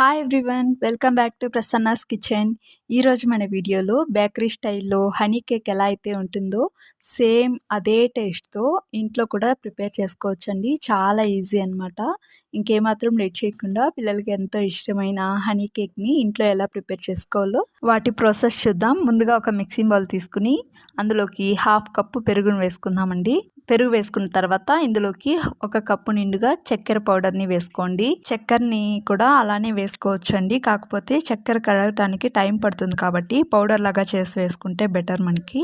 Hi everyone welcome back to Prasanna's kitchen ఈరోజు మన వీడియోలో బేకరీ స్టైల్లో హనీ కేక్ ఎలా అయితే ఉంటుందో సేమ్ అదే టేస్ట్తో ఇంట్లో కూడా ప్రిపేర్ చేసుకోవచ్చండి. చాలా ఈజీ అనమాట ఇంకేమాత్రం లేట్ చేయకుండా పిల్లలకి ఎంతో ఇష్టమైన హనీ కేక్ని ఇంట్లో ఎలా ప్రిపేర్ చేసుకోవాలో వాటి ప్రాసెస్ చూద్దాం. ముందుగా ఒక మిక్సింగ్ బౌల్ తీసుకుని అందులోకి హాఫ్ కప్పు పెరుగును వేసుకుందామండి. పెరుగు వేసుకున్న తర్వాత ఇందులోకి ఒక కప్పు నిండుగా చక్కెర పౌడర్ని వేసుకోండి. చక్కెరని కూడా అలానే వేసుకోవచ్చు అండి కాకపోతే చక్కెర కరగటానికి టైం పడుతుంది కాబట్టి పౌడర్ లాగా చేసి వేసుకుంటే బెటర్ మనకి.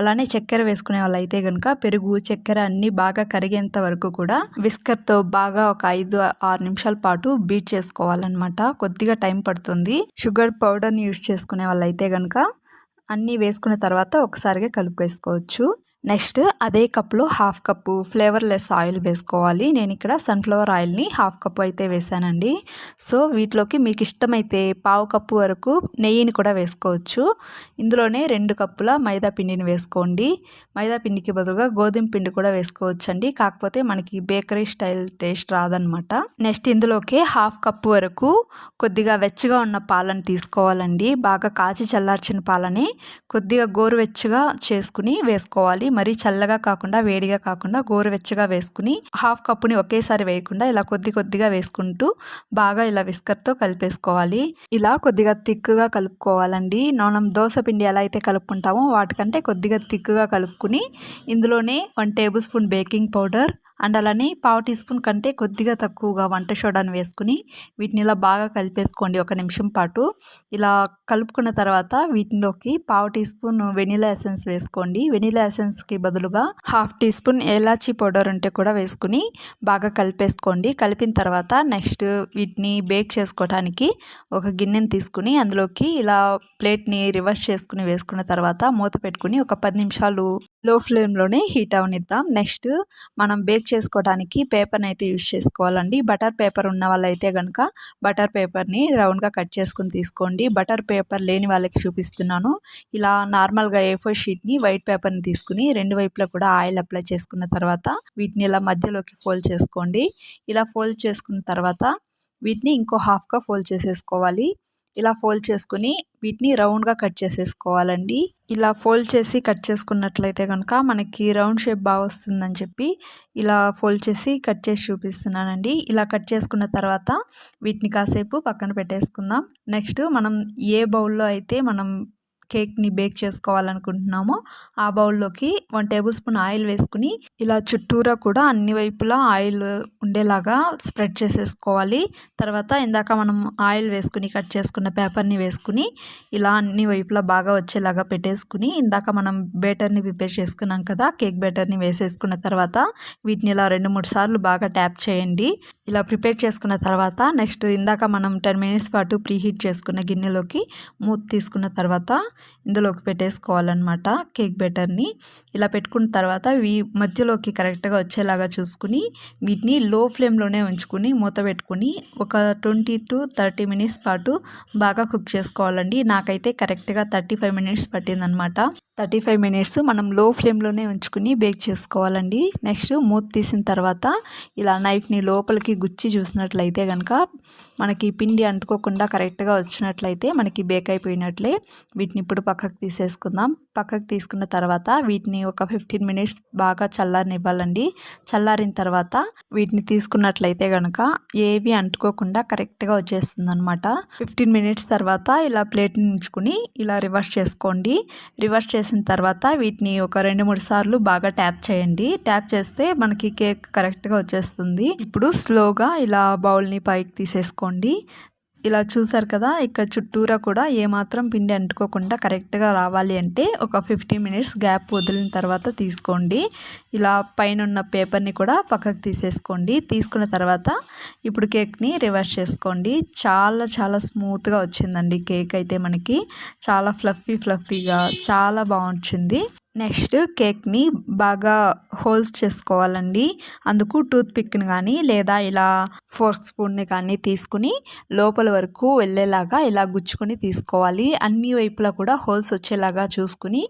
అలానే చక్కెర వేసుకునే వాళ్ళు అయితే కనుక పెరుగు చక్కెర అన్నీ బాగా కరిగేంత వరకు కూడా విస్కర్తో బాగా ఒక ఐదు ఆరు నిమిషాల పాటు బీట్ చేసుకోవాలన్నమాట. కొద్దిగా టైం పడుతుంది. షుగర్ పౌడర్ని యూజ్ చేసుకునే వాళ్ళు అయితే కనుక అన్నీ వేసుకున్న తర్వాత ఒకసారిగా కలుపు వేసుకోవచ్చు. నెక్స్ట్ అదే కప్లో హాఫ్ కప్పు ఫ్లేవర్లెస్ ఆయిల్ వేసుకోవాలి. నేను ఇక్కడ సన్ఫ్లవర్ ఆయిల్ని హాఫ్ కప్పు అయితే వేసానండి. సో వీటిలోకి మీకు ఇష్టమైతే పావు కప్పు వరకు నెయ్యిని కూడా వేసుకోవచ్చు. ఇందులోనే రెండు కప్పుల మైదా పిండిని వేసుకోండి. మైదా పిండికి బదులుగా గోధుమ పిండి కూడా వేసుకోవచ్చండి. కాకపోతే మనకి బేకరీ స్టైల్ టేస్ట్ రాదనమాట నెక్స్ట్ ఇందులోకి హాఫ్ కప్పు వరకు కొద్దిగా వెచ్చగా ఉన్న పాలను తీసుకోవాలండి. బాగా కాచి చల్లార్చిన పాలని కొద్దిగా గోరువెచ్చగా చేసుకుని వేసుకోవాలి. మరీ చల్లగా కాకుండా వేడిగా కాకుండా గోరువెచ్చగా వేసుకుని హాఫ్ కప్పుని ఒకేసారి వేయకుండా ఇలా కొద్ది కొద్దిగా వేసుకుంటూ బాగా ఇలా విస్కర్తో కలిపేసుకోవాలి. ఇలా కొద్దిగా తిక్కుగా కలుపుకోవాలండి. మనం దోశ పిండి ఎలా అయితే కలుపుకుంటామో వాటికంటే కొద్దిగా తిక్కుగా కలుపుకుని ఇందులోనే one tablespoon baking powder and అలానే పావు టీ స్పూన్ కంటే కొద్దిగా తక్కువగా వంట సోడాను వేసుకుని వీటిని ఇలా బాగా కలిపేసుకోండి ఒక నిమిషం పాటు. ఇలా కలుపుకున్న తర్వాత వీటిలోకి పావు టీ స్పూన్ వెనిలా ఎసెన్స్ వేసుకోండి. వెనిలా స్పూన్స్కి బదులుగా హాఫ్ టీ స్పూన్ ఏలాచీ పౌడర్ ఉంటే కూడా వేసుకుని బాగా కలిపేసుకోండి. కలిపిన తర్వాత నెక్స్ట్ వీటిని బేక్ చేసుకోవడానికి ఒక గిన్నెని తీసుకుని అందులోకి ఇలా ప్లేట్ని రివర్స్ చేసుకుని వేసుకున్న తర్వాత మూత పెట్టుకుని ఒక పది నిమిషాలు లో ఫ్లేమ్లోనే హీట్ అవనిద్దాం. నెక్స్ట్ మనం బేక్ చేసుకోవడానికి పేపర్ని అయితే యూజ్ చేసుకోవాలండి. బటర్ పేపర్ ఉన్న వాళ్ళైతే కనుక బటర్ పేపర్ని రౌండ్గా కట్ చేసుకుని తీసుకోండి. బటర్ పేపర్ లేని వాళ్ళకి చూపిస్తున్నాను. ఇలా నార్మల్గా ఏ ఫోర్ షీట్ని వైట్ పేపర్ని తీసుకుని రెండు వైపులా కూడా ఆయిల్ అప్లై చేసుకున్న తర్వాత వీటిని ఇలా మధ్యలోకి ఫోల్డ్ చేసుకోండి. ఇలా ఫోల్డ్ చేసుకున్న తర్వాత వీటిని ఇంకో హాఫ్గా ఫోల్డ్ చేసేసుకోవాలి. ఇలా ఫోల్డ్ చేసుకుని వీటిని రౌండ్గా కట్ చేసేసుకోవాలండి. ఇలా ఫోల్డ్ చేసి కట్ చేసుకున్నట్లయితే కనుక మనకి రౌండ్ షేప్ బాగా వస్తుందని చెప్పి ఇలా ఫోల్డ్ చేసి కట్ చేసి చూపిస్తున్నానండి. ఇలా కట్ చేసుకున్న తర్వాత వీటిని కాసేపు పక్కన పెట్టేసుకుందాం. నెక్స్ట్ మనం ఏ బౌల్లో అయితే మనం కేక్ని బేక్ చేసుకోవాలనుకుంటున్నామో ఆ బౌల్లోకి వన్ టేబుల్ స్పూన్ ఆయిల్ వేసుకుని ఇలా చుట్టూరా కూడా అన్ని వైపులా ఆయిల్ ఉండేలాగా స్ప్రెడ్ చేసేసుకోవాలి. తర్వాత ఇందాక మనం ఆయిల్ వేసుకుని కట్ చేసుకున్న పేపర్ని వేసుకుని ఇలా అన్ని వైపులా బాగా వచ్చేలాగా పెట్టేసుకుని ఇందాక మనం బేటర్ని ప్రిపేర్ చేసుకున్నాం కదా కేక్ బేటర్ని వేసేసుకున్న తర్వాత వీటిని ఇలా రెండు మూడు సార్లు బాగా ట్యాప్ చేయండి. ఇలా ప్రిపేర్ చేసుకున్న తర్వాత నెక్స్ట్ ఇందాక మనం టెన్ మినిట్స్ పాటు ప్రీహీట్ చేసుకున్న గిన్నెలోకి మూత తీసుకున్న తర్వాత ఇందులోకి పెట్టేసుకోవాలన్నమాట కేక్ బెటర్ని ఇలా పెట్టుకున్న తర్వాత వీ మధ్యలోకి కరెక్ట్గా వచ్చేలాగా చూసుకుని వీటిని లో ఫ్లేమ్లోనే ఉంచుకుని మూత పెట్టుకుని ఒక ట్వంటీ టు థర్టీ మినిట్స్ పాటు బాగా కుక్ చేసుకోవాలండి. నాకైతే కరెక్ట్గా థర్టీ ఫైవ్ మినిట్స్ పట్టిందనమాట థర్టీ ఫైవ్ మినిట్స్ మనం లో ఫ్లేమ్లోనే ఉంచుకుని బేక్ చేసుకోవాలండి. నెక్స్ట్ మూత తీసిన తర్వాత ఇలా నైఫ్ని లోపలికి గుచ్చి చూసినట్లయితే కనుక మనకి పిండి అంటుకోకుండా కరెక్ట్గా వచ్చినట్లయితే మనకి బేక్ అయిపోయినట్లే వీటిని ఇప్పుడు పక్కకు తీసేసుకుందాం. పక్కకు తీసుకున్న తర్వాత వీటిని ఒక ఫిఫ్టీన్ మినిట్స్ బాగా చల్లారనివ్వాలండి. చల్లారిన తర్వాత వీటిని తీసుకున్నట్లయితే కనుక ఏవి అంటుకోకుండా కరెక్ట్గా వచ్చేస్తుంది అనమాట ఫిఫ్టీన్ మినిట్స్ తర్వాత ఇలా ప్లేట్ని ఉంచుకుని ఇలా రివర్స్ చేసుకోండి. రివర్స్ చేసిన తర్వాత వీటిని ఒక రెండు మూడు సార్లు బాగా ట్యాప్ చేయండి. ట్యాప్ చేస్తే మనకి కేక్ కరెక్ట్గా వచ్చేస్తుంది. ఇప్పుడు స్లోగా ఇలా బౌల్ని పైకి తీసేసుకోండి. ఇలా చూసారు కదా ఇక్కడ చుట్టూరా కూడా ఏమాత్రం పిండి అంటుకోకుండా కరెక్ట్గా రావాలి అంటే ఒక ఫిఫ్టీ మినిట్స్ గ్యాప్ వదిలిన తర్వాత తీసుకోండి. ఇలా పైన ఉన్న పేపర్ని కూడా పక్కకు తీసేసుకోండి. తీసుకున్న తర్వాత ఇప్పుడు కేక్ని రివర్స్ చేసుకోండి. చాలా చాలా స్మూత్గా వచ్చిందండి కేక్ అయితే మనకి. చాలా ఫ్లఫీ ఫ్లఫీగా చాలా బాగుంటుంది. నెక్స్ట్ కేక్ని బాగా హోల్స్ చేసుకోవాలండి. అందుకు టూత్ పిక్ని కానీ లేదా ఇలా ఫోర్క్ స్పూన్ని కానీ తీసుకుని లోపల వరకు వెళ్ళేలాగా ఇలా గుచ్చుకొని తీసుకోవాలి. అన్ని వైపులా కూడా హోల్స్ వచ్చేలాగా చూసుకుని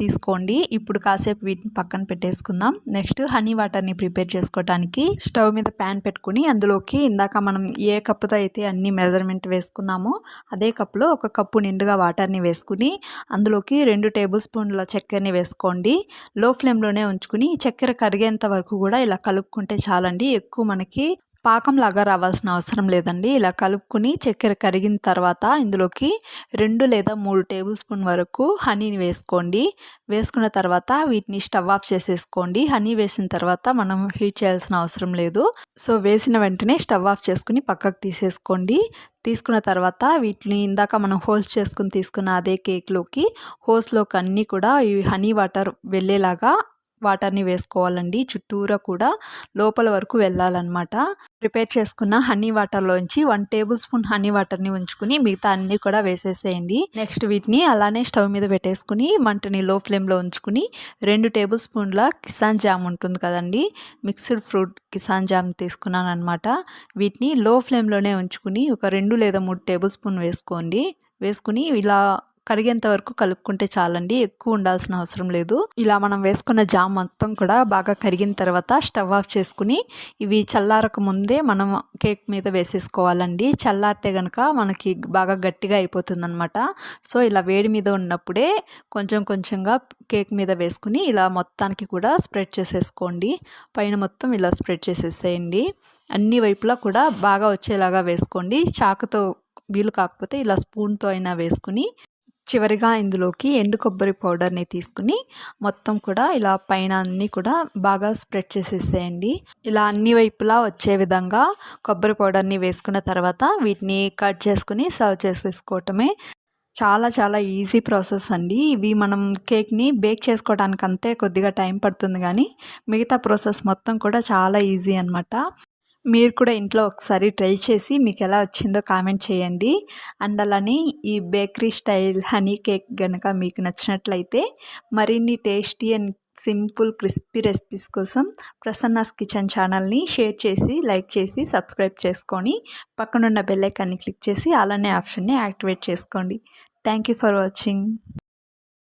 తీసుకోండి. ఇప్పుడు కాసేపు వీటిని పక్కన పెట్టేసుకుందాం. నెక్స్ట్ హనీ వాటర్ని ప్రిపేర్ చేసుకోవడానికి స్టవ్ మీద ప్యాన్ పెట్టుకుని అందులోకి ఇందాక మనం ఏ కప్పుతో అయితే అన్ని మెజర్మెంట్ వేసుకున్నామో అదే కప్పులో ఒక కప్పు నిండుగా వాటర్ని వేసుకుని అందులోకి రెండు టేబుల్ స్పూన్ల చక్కెరని వేసుకోండి. లో ఫ్లేమ్లోనే ఉంచుకుని చక్కెర కరిగేంత వరకు కూడా ఇలా కలుపుకుంటే చాలండి. ఎక్కువ మనకి పాకంలాగా రావాల్సిన అవసరం లేదండి. ఇలా కలుపుకుని చక్కెర కరిగిన తర్వాత ఇందులోకి రెండు లేదా మూడు టేబుల్ స్పూన్ వరకు హనీని వేసుకోండి. వేసుకున్న తర్వాత వీటిని స్టవ్ ఆఫ్ చేసేసుకోండి. హనీ వేసిన తర్వాత మనం హీట్ చేయాల్సిన అవసరం లేదు. సో వేసిన వెంటనే స్టవ్ ఆఫ్ చేసుకుని పక్కకు తీసేసుకోండి. తీసుకున్న తర్వాత వీటిని ఇందాక మనం హోల్స్ చేసుకుని తీసుకున్న అదే కేక్లోకి హోల్స్లోకి అన్నీ కూడా ఈ హనీ వాటర్ వెళ్ళేలాగా వాటర్ని వేసుకోవాలండి. చుట్టూరా కూడా లోపల వరకు వెళ్ళాలన్నమాట. ప్రిపేర్ చేసుకున్న హనీ వాటర్లోంచి వన్ టేబుల్ స్పూన్ హనీ వాటర్ని ఉంచుకుని మిగతా అన్నీ కూడా వేసేసేయండి. నెక్స్ట్ వీటిని అలానే స్టవ్ మీద పెట్టేసుకుని మంటని లో ఫ్లేమ్లో ఉంచుకుని రెండు టేబుల్ స్పూన్ల కిసాన్ జామ్ ఉంటుంది కదండి. మిక్స్డ్ ఫ్రూట్ కిసాన్ జామ్ తీసుకున్నాను అనమాట వీటిని లో ఫ్లేమ్లోనే ఉంచుకుని ఒక రెండు లేదా మూడు టేబుల్ స్పూన్ వేసుకోండి. వేసుకుని ఇలా కరిగేంత వరకు కలుపుకుంటే చాలండి ఎక్కువ ఉండాల్సిన అవసరం లేదు. ఇలా మనం వేసుకున్న జామ్ మొత్తం కూడా బాగా కరిగిన తర్వాత స్టవ్ ఆఫ్ చేసుకుని ఇవి చల్లారక ముందే మనం కేక్ మీద వేసేసుకోవాలండి. చల్లారితే కనుక మనకి బాగా గట్టిగా అయిపోతుంది అనమాట సో ఇలా వేడి మీద ఉన్నప్పుడే కొంచెం కొంచెంగా కేక్ మీద వేసుకుని ఇలా మొత్తానికి కూడా స్ప్రెడ్ చేసేసుకోండి. పైన మొత్తం ఇలా స్ప్రెడ్ చేసేసేయండి. అన్ని వైపులా కూడా బాగా వచ్చేలాగా వేసుకోండి. చాకుతో వీలు కాకపోతే ఇలా స్పూన్తో అయినా వేసుకుని చివరిగా ఇందులోకి ఎండు కొబ్బరి పౌడర్ని తీసుకుని మొత్తం కూడా ఇలా పైన అన్నీ కూడా బాగా స్ప్రెడ్ చేసేసేయండి. ఇలా అన్ని వైపులా వచ్చే విధంగా కొబ్బరి పౌడర్ని వేసుకున్న తర్వాత వీటిని కట్ చేసుకుని సర్వ్ చేసేసుకోవటమే చాలా చాలా ఈజీ ప్రాసెస్ అండి. ఇవి మనం కేక్ని బేక్ చేసుకోవడానికి అంతే కొద్దిగా టైం పడుతుంది కానీ మిగతా ప్రాసెస్ మొత్తం కూడా చాలా ఈజీ అనమాట మీరు కూడా ఇంట్లో ఒకసారి ట్రై చేసి మీకు ఎలా వచ్చిందో కామెంట్ చేయండి. అండ్ అలానే ఈ బేకరీ స్టైల్ హనీ కేక్ కనుక మీకు నచ్చినట్లయితే మరిన్ని tasty and simple crispy recipes కోసం ప్రసన్నాస్ కిచెన్ ఛానల్ని షేర్ చేసి లైక్ చేసి సబ్స్క్రైబ్ చేసుకొని పక్కనున్న బెల్లైకాన్ని క్లిక్ చేసి అలానే ఆప్షన్ని యాక్టివేట్ చేసుకోండి. Thank you for watching.